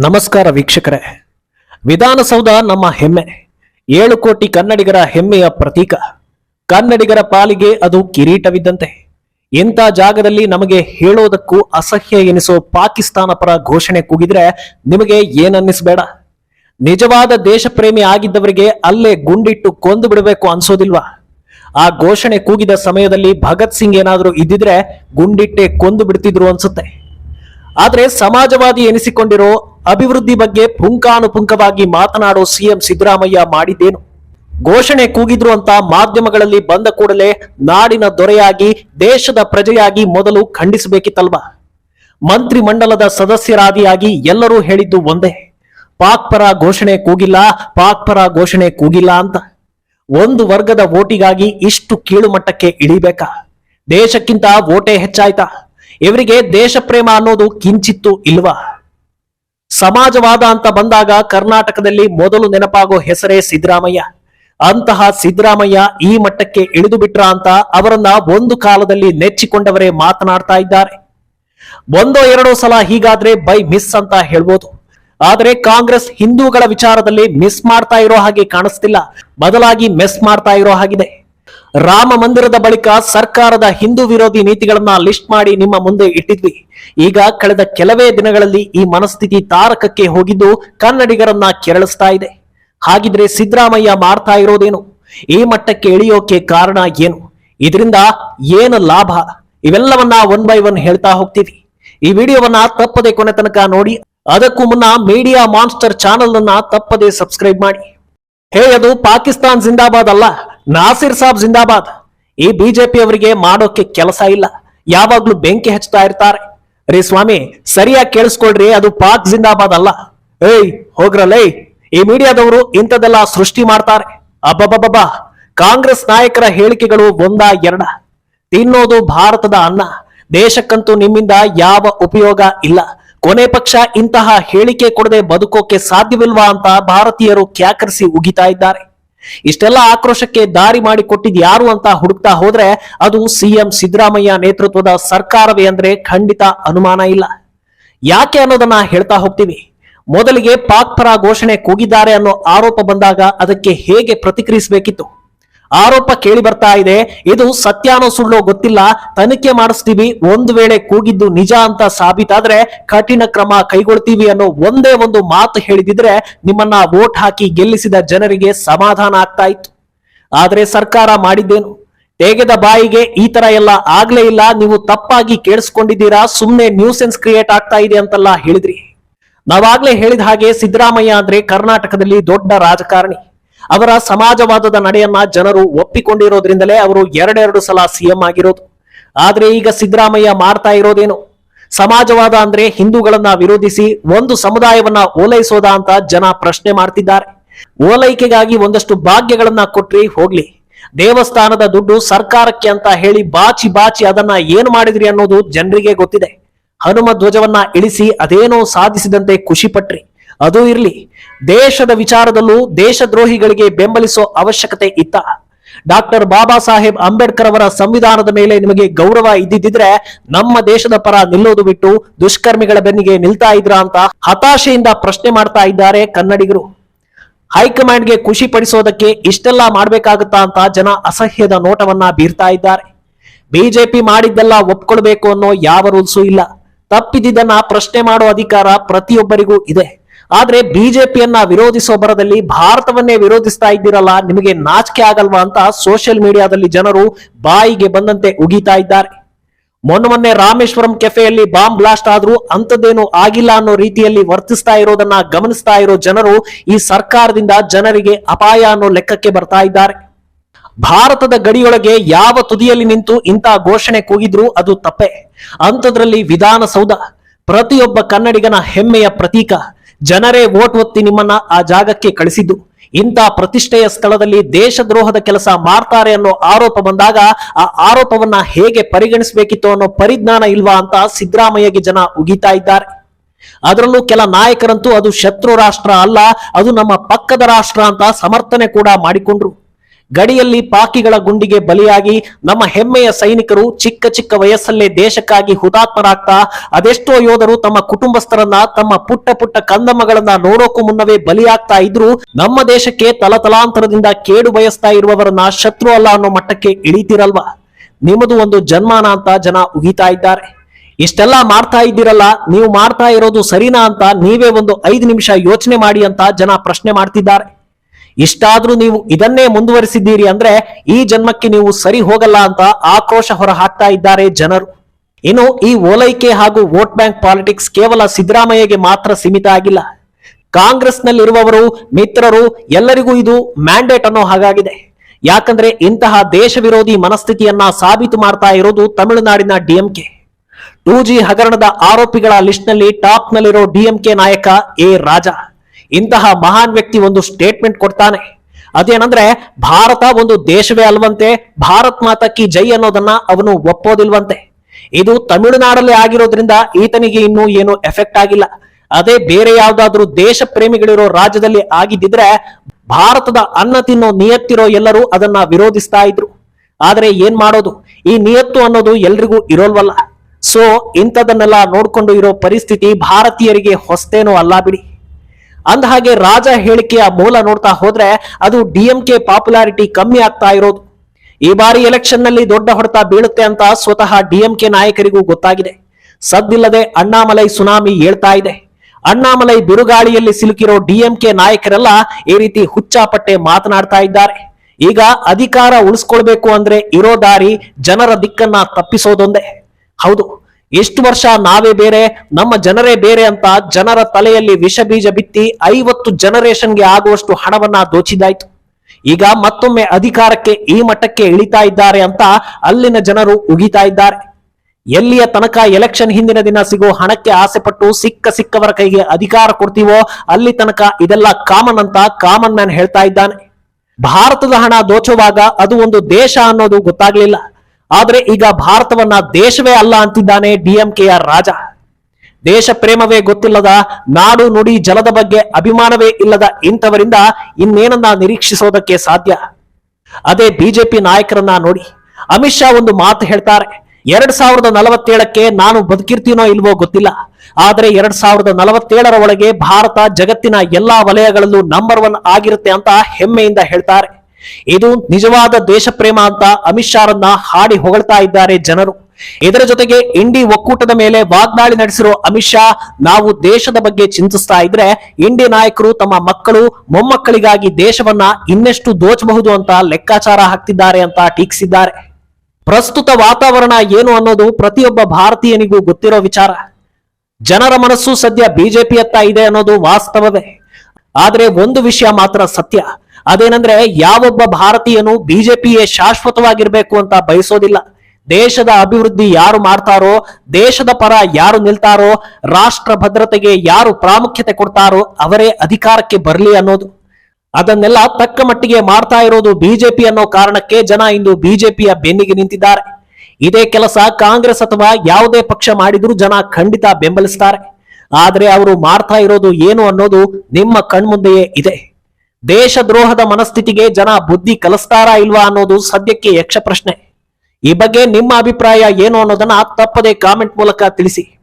ನಮಸ್ಕಾರ ವೀಕ್ಷಕರೇ. ವಿಧಾನಸೌಧ ನಮ್ಮ ಹೆಮ್ಮೆ. ಏಳು ಕೋಟಿ ಕನ್ನಡಿಗರ ಹೆಮ್ಮೆಯ ಪ್ರತೀಕ. ಕನ್ನಡಿಗರ ಪಾಲಿಗೆ ಅದು ಕಿರೀಟವಿದ್ದಂತೆ. ಇಂಥ ಜಾಗದಲ್ಲಿ ನಮಗೆ ಹೇಳೋದಕ್ಕೂ ಅಸಹ್ಯ ಎನಿಸೋ ಪಾಕಿಸ್ತಾನ ಪರ ಘೋಷಣೆ ಕೂಗಿದ್ರೆ ನಿಮಗೆ ಏನನ್ನಿಸ್ಬೇಡ. ನಿಜವಾದ ದೇಶಪ್ರೇಮಿ ಆಗಿದ್ದವರಿಗೆ ಅಲ್ಲೇ ಗುಂಡಿಟ್ಟು ಕೊಂದು ಬಿಡಬೇಕು ಅನ್ಸೋದಿಲ್ವಾ? ಆ ಘೋಷಣೆ ಕೂಗಿದ ಸಮಯದಲ್ಲಿ ಭಗತ್ ಸಿಂಗ್ ಏನಾದರೂ ಇದ್ದಿದ್ರೆ ಗುಂಡಿಟ್ಟೆ ಕೊಂದು ಬಿಡ್ತಿದ್ರು ಅನ್ಸುತ್ತೆ. ಆದ್ರೆ ಸಮಾಜವಾದಿ ಎನಿಸಿಕೊಂಡಿರೋ ಅಭಿವೃದ್ಧಿ ಬಗ್ಗೆ ಪುಂಕಾನುಪುಂಕವಾಗಿ ಮಾತನಾಡೋ ಸಿಎಂ ಸಿದ್ದರಾಮಯ್ಯ ಮಾಡಿದ್ದೇನು? ಘೋಷಣೆ ಕೂಗಿದ್ರು ಅಂತ ಮಾಧ್ಯಮಗಳಲ್ಲಿ ಬಂದ ಕೂಡಲೇ ನಾಡಿನ ದೊರೆಯಾಗಿ, ದೇಶದ ಪ್ರಜೆಯಾಗಿ ಮೊದಲು ಖಂಡಿಸಬೇಕಿತ್ತಲ್ವ? ಮಂತ್ರಿ ಮಂಡಲದ ಸದಸ್ಯರಾದಿಯಾಗಿ ಎಲ್ಲರೂ ಹೇಳಿದ್ದು ಒಂದೇ. ಪಾಕ್ ಪರ ಘೋಷಣೆ ಕೂಗಿಲ್ಲ, ಪಾಕ್ ಪರ ಘೋಷಣೆ ಕೂಗಿಲ್ಲ ಅಂತ. ಒಂದು ವರ್ಗದ ಓಟಿಗಾಗಿ ಇಷ್ಟು ಕೀಳುಮಟ್ಟಕ್ಕೆ ಇಳಿಬೇಕಾ? ದೇಶಕ್ಕಿಂತ ಓಟೆ ಹೆಚ್ಚಾಯ್ತಾ? ಇವರಿಗೆ ದೇಶ ಪ್ರೇಮ ಅನ್ನೋದು ಕಿಂಚಿತ್ತು ಇಲ್ವಾ? ಸಮಾಜವಾದ ಅಂತ ಬಂದಾಗ ಕರ್ನಾಟಕದಲ್ಲಿ ಮೊದಲು ನೆನಪಾಗೋ ಹೆಸರೇ ಸಿದ್ದರಾಮಯ್ಯ. ಅಂತಹ ಸಿದ್ದರಾಮಯ್ಯ ಈ ಮಟ್ಟಕ್ಕೆ ಇಳಿದು ಬಿಟ್ರ ಅಂತ ಅವರನ್ನ ಒಂದು ಕಾಲದಲ್ಲಿ ನೆಚ್ಚಿಕೊಂಡವರೇ ಮಾತನಾಡ್ತಾ ಇದ್ದಾರೆ. ಒಂದೋ ಎರಡೋ ಸಲ ಹೀಗಾದ್ರೆ ಬೈ ಮಿಸ್ ಅಂತ ಹೇಳ್ಬೋದು. ಆದರೆ ಕಾಂಗ್ರೆಸ್ ಹಿಂದೂಗಳ ವಿಚಾರದಲ್ಲಿ ಮಿಸ್ ಮಾಡ್ತಾ ಇರೋ ಹಾಗೆ ಕಾಣಿಸ್ತಿಲ್ಲ. ಬದಲಾಗಿ ಮೆಸ್ ಮಾಡ್ತಾ ಇರೋ ಹಾಗಿದೆ. ರಾಮ ಮಂದಿರದ ಬಳಿಕ ಸರ್ಕಾರದ ಹಿಂದೂ ವಿರೋಧಿ ನೀತಿಗಳನ್ನ ಲಿಸ್ಟ್ ಮಾಡಿ ನಿಮ್ಮ ಮುಂದೆ ಇಟ್ಟಿದ್ವಿ. ಈಗ ಕಳೆದ ಕೆಲವೇ ದಿನಗಳಲ್ಲಿ ಈ ಮನಸ್ಥಿತಿ ತಾರಕಕ್ಕೆ ಹೋಗಿದ್ದು ಕನ್ನಡಿಗರನ್ನ ಕೆರಳಿಸ್ತಾ ಇದೆ. ಹಾಗಿದ್ರೆ ಸಿದ್ದರಾಮಯ್ಯ ಮಾಡ್ತಾ ಇರೋದೇನು? ಈ ಮಟ್ಟಕ್ಕೆ ಇಳಿಯೋಕೆ ಕಾರಣ ಏನು? ಇದರಿಂದ ಏನು ಲಾಭ? ಇವೆಲ್ಲವನ್ನ ಒನ್ ಬೈ ಒನ್ ಹೇಳ್ತಾ ಹೋಗ್ತೀವಿ. ಈ ವಿಡಿಯೋವನ್ನ ತಪ್ಪದೆ ಕೊನೆ ತನಕ ನೋಡಿ. ಅದಕ್ಕೂ ಮುನ್ನ ಮೀಡಿಯಾ ಮಾನ್ಸ್ಟರ್ ಚಾನೆಲ್ ಅನ್ನ ತಪ್ಪದೆ ಸಬ್ಸ್ಕ್ರೈಬ್ ಮಾಡಿ. ಹೇ, ಅದು ಪಾಕಿಸ್ತಾನ್ ಜಿಂದಾಬಾದ್ ಅಲ್ಲ. ನಾಸಿರ್ ಸಾಬ್ ಜಿಂದಾಬಾದ್. ಈ ಬಿಜೆಪಿ ಅವರಿಗೆ ಮಾಡೋಕೆ ಕೆಲಸ ಇಲ್ಲ. ಯಾವಾಗ್ಲೂ ಬೆಂಕಿ ಹಚ್ತಾ ಇರ್ತಾರೆ. ರೀ ಸ್ವಾಮಿ, ಸರಿಯಾಗಿ ಕೇಳಿಸ್ಕೊಳ್ರಿ, ಅದು ಪಾಕ್ ಜಿಂದಾಬಾದ್ ಅಲ್ಲ. ಏಯ್, ಹೋಗ್ರಲ್ಲೇ ಈ ಮೀಡಿಯಾದವರು ಇಂಥದೆಲ್ಲ ಸೃಷ್ಟಿ ಮಾಡ್ತಾರೆ. ಅಬ್ಬಬ್ಬಬ್ಬಾ ಕಾಂಗ್ರೆಸ್ ನಾಯಕರ ಹೇಳಿಕೆಗಳು ಒಂದ ಎರಡ. ತಿನ್ನೋದು ಭಾರತದ ಅನ್ನ. ದೇಶಕ್ಕಂತೂ ನಿಮ್ಮಿಂದ ಯಾವ ಉಪಯೋಗ ಇಲ್ಲ. ಕೊನೆ ಪಕ್ಷ ಇಂತಹ ಹೇಳಿಕೆ ಕೊಡದೆ ಬದುಕೋಕೆ ಸಾಧ್ಯವಿಲ್ವಾ ಅಂತ ಭಾರತೀಯರು ಕ್ಯಾಕರಿಸಿ ಉಗಿತಾ ಇದ್ದಾರೆ. ಇಷ್ಟೆಲ್ಲ ಆಕ್ರೋಶಕ್ಕೆ ದಾರಿ ಮಾಡಿ ಕೊಟ್ಟಿದ್ ಯಾರು ಅಂತ ಹುಡುಕ್ತಾ ಹೋದ್ರೆ ಅದು ಸಿಎಂ ಸಿದ್ದರಾಮಯ್ಯ ನೇತೃತ್ವದ ಸರ್ಕಾರವೇ ಅಂದ್ರೆ ಖಂಡಿತ ಅನುಮಾನ ಇಲ್ಲ. ಯಾಕೆ ಅನ್ನೋದನ್ನ ಹೇಳ್ತಾ ಹೋಗ್ತೀವಿ. ಮೊದಲಿಗೆ ಪಾಕ್ ಪರ ಘೋಷಣೆ ಕೂಗಿದ್ದಾರೆ ಅನ್ನೋ ಆರೋಪ ಬಂದಾಗ ಅದಕ್ಕೆ ಹೇಗೆ ಪ್ರತಿಕ್ರಿಯಿಸಬೇಕಿತ್ತು? ಆರೋಪ ಕೇಳಿ ಬರ್ತಾ ಇದೆ. ಇದು ಸತ್ಯಾನೋ ಸುಳ್ಳೋ ಗೊತ್ತಿಲ್ಲ. ತನಿಖೆ ಮಾಡಿಸ್ತೀವಿ. ಒಂದು ವೇಳೆ ಕೂಗಿದ್ದು ನಿಜ ಅಂತ ಸಾಬೀತಾದ್ರೆ ಕಠಿಣ ಕ್ರಮ ಕೈಗೊಳ್ತೀವಿ ಅನ್ನೋ ಒಂದೇ ಒಂದು ಮಾತು ಹೇಳಿದಿದ್ರೆ ನಿಮ್ಮನ್ನ ವೋಟ್ ಹಾಕಿ ಗೆಲ್ಲಿಸಿದ ಜನರಿಗೆ ಸಮಾಧಾನ ಆಗ್ತಾ ಇತ್ತು. ಆದ್ರೆ ಸರ್ಕಾರ ಮಾಡಿದ್ದೇನು? ತೆಗೆದ ಬಾಯಿಗೆ ಈ ತರ ಎಲ್ಲ ಆಗ್ಲೇ ಇಲ್ಲ. ನೀವು ತಪ್ಪಾಗಿ ಕೇಳಿಸ್ಕೊಂಡಿದ್ದೀರಾ? ಸುಮ್ನೆ ನ್ಯೂಸೆನ್ಸ್ ಕ್ರಿಯೇಟ್ ಆಗ್ತಾ ಇದೆ ಅಂತೆಲ್ಲ ಹೇಳಿದ್ರಿ. ನಾವಾಗ್ಲೇ ಹೇಳಿದ ಹಾಗೆ ಸಿದ್ದರಾಮಯ್ಯ ಅಂದ್ರೆ ಕರ್ನಾಟಕದಲ್ಲಿ ದೊಡ್ಡ ರಾಜಕಾರಣಿ. ಅವರ ಸಮಾಜವಾದದ ನಡೆಯನ್ನ ಜನರು ಒಪ್ಪಿಕೊಂಡಿರೋದ್ರಿಂದಲೇ ಅವರು ಎರಡೆರಡು ಸಲ ಸಿಎಂ ಆಗಿರೋದು. ಆದ್ರೆ ಈಗ ಸಿದ್ದರಾಮಯ್ಯ ಮಾಡ್ತಾ ಇರೋದೇನು? ಸಮಾಜವಾದ ಅಂದ್ರೆ ಹಿಂದೂಗಳನ್ನ ವಿರೋಧಿಸಿ ಒಂದು ಸಮುದಾಯವನ್ನ ಓಲೈಸೋದ ಅಂತ ಜನ ಪ್ರಶ್ನೆ ಮಾಡ್ತಿದ್ದಾರೆ. ಓಲೈಕೆಗಾಗಿ ಒಂದಷ್ಟು ಭಾಗ್ಯಗಳನ್ನ ಕೊಟ್ರಿ ಹೋಗ್ಲಿ. ದೇವಸ್ಥಾನದ ದುಡ್ಡು ಸರ್ಕಾರಕ್ಕೆ ಅಂತ ಹೇಳಿ ಬಾಚಿ ಬಾಚಿ ಅದನ್ನ ಏನು ಮಾಡಿದ್ರಿ ಅನ್ನೋದು ಜನರಿಗೆ ಗೊತ್ತಿದೆ. ಹನುಮ ಧ್ವಜವನ್ನ ಇಳಿಸಿ ಅದೇನೋ ಸಾಧಿಸಿದಂತೆ ಖುಷಿ ಪಟ್ರಿ. ಅದು ಇರಲಿ. ದೇಶದ ವಿಚಾರದಲ್ಲೂ ದೇಶದ್ರೋಹಿಗಳಿಗೆ ಬೆಂಬಲಿಸೋ ಅವಶ್ಯಕತೆ ಇತ್ತ. ಡಾಕ್ಟರ್ ಬಾಬಾ ಸಾಹೇಬ್ ಅಂಬೇಡ್ಕರ್ ಅವರ ಸಂವಿಧಾನದ ಮೇಲೆ ನಿಮಗೆ ಗೌರವ ಇದ್ದಿದ್ರೆ ನಮ್ಮ ದೇಶದ ಪರ ನಿಲ್ಲೋದು ಬಿಟ್ಟು ದುಷ್ಕರ್ಮಿಗಳ ಬೆನ್ನಿಗೆ ನಿಲ್ತಾ ಇದ್ರ ಅಂತ ಹತಾಶೆಯಿಂದ ಪ್ರಶ್ನೆ ಮಾಡ್ತಾ ಇದ್ದಾರೆ ಕನ್ನಡಿಗರು. ಹೈಕಮಾಂಡ್ಗೆ ಖುಷಿ ಪಡಿಸೋದಕ್ಕೆ ಇಷ್ಟೆಲ್ಲ ಮಾಡಬೇಕಾಗುತ್ತಾ ಅಂತ ಜನ ಅಸಹ್ಯದ ನೋಟವನ್ನ ಬೀರ್ತಾ ಇದ್ದಾರೆ. ಬಿಜೆಪಿ ಮಾಡಿದ್ದೆಲ್ಲ ಒಪ್ಕೊಳ್ಬೇಕು ಅನ್ನೋ ಯಾವ ರೂಲ್ಸು ಇಲ್ಲ. ತಪ್ಪಿದ್ದನ್ನ ಪ್ರಶ್ನೆ ಮಾಡೋ ಅಧಿಕಾರ ಪ್ರತಿಯೊಬ್ಬರಿಗೂ ಇದೆ. ಆದ್ರೆ ಬಿಜೆಪಿಯನ್ನ ವಿರೋಧಿಸೋ ಬರದಲ್ಲಿ ಭಾರತವನ್ನೇ ವಿರೋಧಿಸ್ತಾ ಇದ್ದೀರಲ್ಲ, ನಿಮಗೆ ನಾಚಿಕೆ ಆಗಲ್ವಾ ಅಂತ ಸೋಷಿಯಲ್ ಮೀಡಿಯಾದಲ್ಲಿ ಜನರು ಬಾಯಿಗೆ ಬಂದಂತೆ ಉಗಿತಾ ಇದ್ದಾರೆ. ಮೊನ್ನೆ ಮೊನ್ನೆ ರಾಮೇಶ್ವರಂ ಕೆಫೆಯಲ್ಲಿ ಬಾಂಬ್ ಬ್ಲಾಸ್ಟ್ ಆದ್ರೂ ಅಂಥದ್ದೇನು ಆಗಿಲ್ಲ ಅನ್ನೋ ರೀತಿಯಲ್ಲಿ ವರ್ತಿಸ್ತಾ ಇರೋದನ್ನ ಗಮನಿಸ್ತಾ ಇರೋ ಜನರು ಈ ಸರ್ಕಾರದಿಂದ ಜನರಿಗೆ ಅಪಾಯ ಅನ್ನೋ ಲೆಕ್ಕಕ್ಕೆ ಬರ್ತಾ ಇದ್ದಾರೆ. ಭಾರತದ ಗಡಿಯೊಳಗೆ ಯಾವ ತುದಿಯಲ್ಲಿ ನಿಂತು ಇಂಥ ಘೋಷಣೆ ಕೂಗಿದ್ರು ಅದು ತಪ್ಪೆ. ಅಂಥದ್ರಲ್ಲಿ ವಿಧಾನಸೌಧ, ಪ್ರತಿಯೊಬ್ಬ ಕನ್ನಡಿಗನ ಹೆಮ್ಮೆಯ ಪ್ರತೀಕ. ಜನರೇ ವೋಟ್ ಒತ್ತಿ ನಿಮ್ಮನ್ನ ಆ ಜಾಗಕ್ಕೆ ಕಳಿಸಿದ್ದು. ಇಂಥ ಪ್ರತಿಷ್ಠೆಯ ಸ್ಥಳದಲ್ಲಿ ದೇಶದ್ರೋಹದ ಕೆಲಸ ಮಾಡ್ತಾರೆ ಅನ್ನೋ ಆರೋಪ ಬಂದಾಗ ಆ ಆರೋಪವನ್ನ ಹೇಗೆ ಪರಿಗಣಿಸಬೇಕಿತ್ತು ಅನ್ನೋ ಪರಿಜ್ಞಾನ ಇಲ್ವಾ ಅಂತ ಸಿದ್ದರಾಮಯ್ಯಗೆ ಜನ ಉಗಿತಾ ಇದ್ದಾರೆ. ಅದರಲ್ಲೂ ಕೆಲ ನಾಯಕರಂತೂ ಅದು ಶತ್ರು ರಾಷ್ಟ್ರ ಅಲ್ಲ, ಅದು ನಮ್ಮ ಪಕ್ಕದ ರಾಷ್ಟ್ರ ಅಂತ ಸಮರ್ಥನೆ ಕೂಡ ಮಾಡಿಕೊಂಡ್ರು. ಗಡಿಯಲ್ಲಿ ಪಾಕಿಗಳ ಗುಂಡಿಗೆ ಬಲಿಯಾಗಿ ನಮ್ಮ ಹೆಮ್ಮೆಯ ಸೈನಿಕರು ಚಿಕ್ಕ ಚಿಕ್ಕ ವಯಸ್ಸಲ್ಲೇ ದೇಶಕ್ಕಾಗಿ ಹುತಾತ್ಮರಾಗ್ತಾ ಅದೆಷ್ಟೋ ಯೋಧರು ತಮ್ಮ ಕುಟುಂಬಸ್ಥರನ್ನ, ತಮ್ಮ ಪುಟ್ಟ ಪುಟ್ಟ ಕಂದಮ್ಮಗಳನ್ನ ನೋಡೋಕು ಮುನ್ನವೇ ಬಲಿಯಾಗ್ತಾ ಇದ್ರು. ನಮ್ಮ ದೇಶಕ್ಕೆ ತಲತಲಾಂತರದಿಂದ ಕೇಡು ಬಯಸ್ತಾ ಇರುವವರನ್ನ ಶತ್ರು ಅಲ್ಲ ಅನ್ನೋ ಮಟ್ಟಕ್ಕೆ ಇಳಿತಿರಲ್ವಾ? ನಿಮ್ಮದು ಒಂದು ಜನ್ಮಾನ ಅಂತ ಜನ ಉಗಿತಾ ಇದ್ದಾರೆ. ಇಷ್ಟೆಲ್ಲ ಮಾಡ್ತಾ ಇದ್ದೀರಲ್ಲ, ನೀವು ಮಾಡ್ತಾ ಇರೋದು ಸರಿನಾ ಅಂತ ನೀವೇ ಒಂದು ಐದು ನಿಮಿಷ ಯೋಚನೆ ಮಾಡಿ ಅಂತ ಜನ ಪ್ರಶ್ನೆ ಮಾಡ್ತಿದ್ದಾರೆ. ಇಷ್ಟಾದ್ರೂ ನೀವು ಇದನ್ನೇ ಮುಂದುವರಿಸಿದ್ದೀರಿ ಅಂದ್ರೆ ಈ ಜನ್ಮಕ್ಕೆ ನೀವು ಸರಿ ಹೋಗಲ್ಲ ಅಂತ ಆಕ್ರೋಶ ಹೊರ ಹಾಕ್ತಾ ಇದ್ದಾರೆ ಜನರು. ಇನ್ನು ಈ ಓಲೈಕೆ ಹಾಗೂ ವೋಟ್ ಬ್ಯಾಂಕ್ ಪಾಲಿಟಿಕ್ಸ್ ಕೇವಲ ಸಿದ್ದರಾಮಯ್ಯಗೆ ಮಾತ್ರ ಸೀಮಿತ ಆಗಿಲ್ಲ. ಕಾಂಗ್ರೆಸ್ ನಲ್ಲಿರುವವರು ಮಿತ್ರರು, ಎಲ್ಲರಿಗೂ ಇದು ಮ್ಯಾಂಡೇಟ್ ಅನ್ನೋ ಹಾಗಾಗಿದೆ. ಯಾಕಂದ್ರೆ ಇಂತಹ ದೇಶ ವಿರೋಧಿ ಮನಸ್ಥಿತಿಯನ್ನ ಸಾಬೀತು ಮಾಡ್ತಾ ಇರೋದು ತಮಿಳುನಾಡಿನ ಡಿಎಂಕೆ ಟೂ ಜಿ ಹಗರಣದ ಆರೋಪಿಗಳ ಲಿಸ್ಟ್ನಲ್ಲಿ ಟಾಪ್ ನಲ್ಲಿರೋ ಡಿಎಂಕೆ ನಾಯಕ ಎ ರಾಜ. ಇಂತಹ ಮಹಾನ್ ವ್ಯಕ್ತಿ ಒಂದು ಸ್ಟೇಟ್ಮೆಂಟ್ ಕೊಡ್ತಾನೆ. ಅದೇನಂದ್ರೆ, ಭಾರತ ಒಂದು ದೇಶವೇ ಅಲ್ವಂತೆ, ಭಾರತ್ ಮಾತಕ್ಕಿ ಜೈ ಅನ್ನೋದನ್ನ ಅವನು ಒಪ್ಪೋದಿಲ್ವಂತೆ. ಇದು ತಮಿಳುನಾಡಲ್ಲಿ ಆಗಿರೋದ್ರಿಂದ ಈತನಿಗೆ ಇನ್ನೂ ಏನು ಎಫೆಕ್ಟ್ ಆಗಿಲ್ಲ. ಅದೇ ಬೇರೆ ಯಾವ್ದಾದ್ರೂ ದೇಶ ಪ್ರೇಮಿಗಳಿರೋ ರಾಜ್ಯದಲ್ಲಿ ಆಗಿದ್ದಿದ್ರೆ, ಭಾರತದ ಅನ್ನ ತಿನ್ನೋ ನಿಯತ್ತಿರೋ ಎಲ್ಲರೂ ಅದನ್ನ ವಿರೋಧಿಸ್ತಾ ಇದ್ರು. ಆದ್ರೆ ಏನ್ ಮಾಡೋದು? ಈ ನಿಯತ್ತು ಅನ್ನೋದು ಎಲ್ರಿಗೂ ಇರೋಲ್ವಲ್ಲ. ಸೊ ಇಂಥದನ್ನೆಲ್ಲ ನೋಡ್ಕೊಂಡು ಇರೋ ಪರಿಸ್ಥಿತಿ ಭಾರತೀಯರಿಗೆ ಹೊಸ್ತೇನೋ ಅಲ್ಲ ಬಿಡಿ. ಅಂದ ಹಾಗೆ ರಾಜ ಹೇಳಿಕೆಯ ಮೂಲ ನೋಡ್ತಾ ಹೋದ್ರೆ ಅದು ಡಿಎಂಕೆ ಪಾಪ್ಯುಲಾರಿಟಿ ಕಮ್ಮಿ ಆಗ್ತಾ ಇರೋದು. ಈ ಬಾರಿ ಎಲೆಕ್ಷನ್ನಲ್ಲಿ ದೊಡ್ಡ ಹೊಡೆತ ಬೀಳುತ್ತೆ ಅಂತ ಸ್ವತಃ ಡಿಎಂಕೆ ನಾಯಕರಿಗೂ ಗೊತ್ತಾಗಿದೆ. ಸದ್ದಿಲ್ಲದೆ ಅಣ್ಣಾಮಲೈ ಸುನಾಮಿ ಹೇಳ್ತಾ ಇದೆ. ಅಣ್ಣಾಮಲೈ ಬಿರುಗಾಳಿಯಲ್ಲಿ ಸಿಲುಕಿರೋ ಡಿಎಂಕೆ ನಾಯಕರೆಲ್ಲ ಈ ರೀತಿ ಹುಚ್ಚಾಪಟ್ಟೆ ಮಾತನಾಡ್ತಾ ಇದ್ದಾರೆ. ಈಗ ಅಧಿಕಾರ ಉಳಿಸ್ಕೊಳ್ಬೇಕು ಅಂದ್ರೆ ಇರೋ ದಾರಿ ಜನರ ದಿಕ್ಕನ್ನ ತಪ್ಪಿಸೋದೊಂದೇ. ಹೌದು ಎಷ್ಟು ವರ್ಷ ನಾವೇ ಬೇರೆ, ನಮ್ಮ ಜನರೇ ಬೇರೆ ಅಂತ ಜನರ ತಲೆಯಲ್ಲಿ ವಿಷ ಬೀಜ ಬಿತ್ತಿ ಐವತ್ತು ಜನರೇಷನ್ಗೆ ಆಗುವಷ್ಟು ಹಣವನ್ನ ದೋಚಿದಾಯ್ತು. ಈಗ ಮತ್ತೊಮ್ಮೆ ಅಧಿಕಾರಕ್ಕೆ ಈ ಮಟ್ಟಕ್ಕೆ ಇಳಿತಾ ಇದ್ದಾರೆ ಅಂತ ಅಲ್ಲಿನ ಜನರು ಉಗಿತಾ ಇದ್ದಾರೆ. ಎಲ್ಲಿಯ ತನಕ ಎಲೆಕ್ಷನ್ ಹಿಂದಿನ ದಿನ ಸಿಗೋ ಹಣಕ್ಕೆ ಆಸೆ ಪಟ್ಟು ಸಿಕ್ಕ ಸಿಕ್ಕವರ ಕೈಗೆ ಅಧಿಕಾರ ಕೊಡ್ತೀವೋ ಅಲ್ಲಿ ತನಕ ಇದೆಲ್ಲ ಕಾಮನ್ ಅಂತ ಕಾಮನ್ ಮ್ಯಾನ್ ಹೇಳ್ತಾ ಇದ್ದಾನೆ. ಭಾರತದ ಹಣ ದೋಚುವಾಗ ಅದು ಒಂದು ದೇಶ ಅನ್ನೋದು ಗೊತ್ತಾಗ್ಲಿಲ್ಲ. ಆದ್ರೆ ಈಗ ಭಾರತವನ್ನ ದೇಶವೇ ಅಲ್ಲ ಅಂತಿದ್ದಾನೆ ಡಿಎಂಕೆಯ ರಾಜ. ದೇಶ ಪ್ರೇಮವೇ ಗೊತ್ತಿಲ್ಲದ, ನಾಡು ನುಡಿ ಜಲದ ಬಗ್ಗೆ ಅಭಿಮಾನವೇ ಇಲ್ಲದ ಇಂಥವರಿಂದ ಇನ್ನೇನನ್ನ ನಿರೀಕ್ಷಿಸೋದಕ್ಕೆ ಸಾಧ್ಯ? ಅದೇ ಬಿಜೆಪಿ ನಾಯಕರನ್ನ ನೋಡಿ. ಅಮಿತ್ ಶಾ ಒಂದು ಮಾತು ಹೇಳ್ತಾರೆ, ಎರಡ್ ಸಾವಿರದ ನಲವತ್ತೇಳಕ್ಕೆ ನಾನು ಬದುಕಿರ್ತೀನೋ ಇಲ್ವೋ ಗೊತ್ತಿಲ್ಲ. ಆದ್ರೆ ಎರಡ್ ಸಾವಿರದ ನಲವತ್ತೇಳರ ಒಳಗೆ ಭಾರತ ಜಗತ್ತಿನ ಎಲ್ಲಾ ವಲಯಗಳಲ್ಲೂ ನಂಬರ್ ಒನ್ ಆಗಿರುತ್ತೆ ಅಂತ ಹೆಮ್ಮೆಯಿಂದ ಹೇಳ್ತಾರೆ. ಇದು ನಿಜವಾದ ದೇಶ ಪ್ರೇಮ ಅಂತ ಅಮಿತ್ ಶಾರನ್ನ ಹಾಡಿ ಹೊಗಳ್ತಾ ಇದ್ದಾರೆ ಜನರು. ಇದರ ಜೊತೆಗೆ ಇಂಡಿ ಒಕ್ಕೂಟದ ಮೇಲೆ ವಾಗ್ದಾಳಿ ನಡೆಸಿರೋ ಅಮಿತ್ ಶಾ ನಾವು ದೇಶದ ಬಗ್ಗೆ ಚಿಂತಿಸ್ತಾ ಇದ್ರೆ ಇಂಡಿ ನಾಯಕರು ತಮ್ಮ ಮಕ್ಕಳು ಮೊಮ್ಮಕ್ಕಳಿಗಾಗಿ ದೇಶವನ್ನ ಇನ್ನೆಷ್ಟು ದೋಚಬಹುದು ಅಂತ ಲೆಕ್ಕಾಚಾರ ಹಾಕ್ತಿದ್ದಾರೆ ಅಂತ ಟೀಕಿಸಿದ್ದಾರೆ. ಪ್ರಸ್ತುತ ವಾತಾವರಣ ಏನು ಅನ್ನೋದು ಪ್ರತಿಯೊಬ್ಬ ಭಾರತೀಯನಿಗೂ ಗೊತ್ತಿರೋ ವಿಚಾರ. ಜನರ ಮನಸ್ಸು ಸದ್ಯ ಬಿಜೆಪಿಯತ್ತ ಇದೆ ಅನ್ನೋದು ವಾಸ್ತವವೇ. ಆದರೆ ಒಂದು ವಿಷಯ ಮಾತ್ರ ಸತ್ಯ. ಅದೇನಂದ್ರೆ ಯಾವೊಬ್ಬ ಭಾರತೀಯನು ಬಿಜೆಪಿಯೇ ಶಾಶ್ವತವಾಗಿರ್ಬೇಕು ಅಂತ ಬಯಸೋದಿಲ್ಲ. ದೇಶದ ಅಭಿವೃದ್ಧಿ ಯಾರು ಮಾಡ್ತಾರೋ, ದೇಶದ ಪರ ಯಾರು ನಿಲ್ತಾರೋ, ರಾಷ್ಟ್ರ ಭದ್ರತೆಗೆ ಯಾರು ಪ್ರಾಮುಖ್ಯತೆ ಕೊಡ್ತಾರೋ ಅವರೇ ಅಧಿಕಾರಕ್ಕೆ ಬರಲಿ ಅನ್ನೋದು. ಅದನ್ನೆಲ್ಲ ತಕ್ಕ ಮಟ್ಟಿಗೆ ಮಾಡ್ತಾ ಇರೋದು ಬಿಜೆಪಿ ಅನ್ನೋ ಕಾರಣಕ್ಕೆ ಜನ ಇಂದು ಬಿಜೆಪಿಯ ಬೆನ್ನಿಗೆ ನಿಂತಿದ್ದಾರೆ. ಇದೇ ಕೆಲಸ ಕಾಂಗ್ರೆಸ್ ಅಥವಾ ಯಾವುದೇ ಪಕ್ಷ ಮಾಡಿದ್ರೂ ಜನ ಖಂಡಿತ ಬೆಂಬಲಿಸ್ತಾರೆ. ಆದ್ರೆ ಅವರು ಮಾಡ್ತಾ ಇರೋದು ಏನು ಅನ್ನೋದು ನಿಮ್ಮ ಕಣ್ಮುಂದೆಯೇ ಇದೆ. ದೇಶ ದ್ರೋಹದ ಮನಸ್ಥಿತಿಗೆ ಜನ ಬುದ್ಧಿ ಕಲಿಸ್ತಾರಾ ಇಲ್ವಾ ಅನ್ನೋದು ಸದ್ಯಕ್ಕೆ ಯಕ್ಷ ಪ್ರಶ್ನೆ ಈ ಬಗ್ಗೆ ನಿಮ್ಮ ಅಭಿಪ್ರಾಯ ಏನು ಅನ್ನೋದನ್ನ ತಪ್ಪದೆ ಕಾಮೆಂಟ್ ಮೂಲಕ ತಿಳಿಸಿ.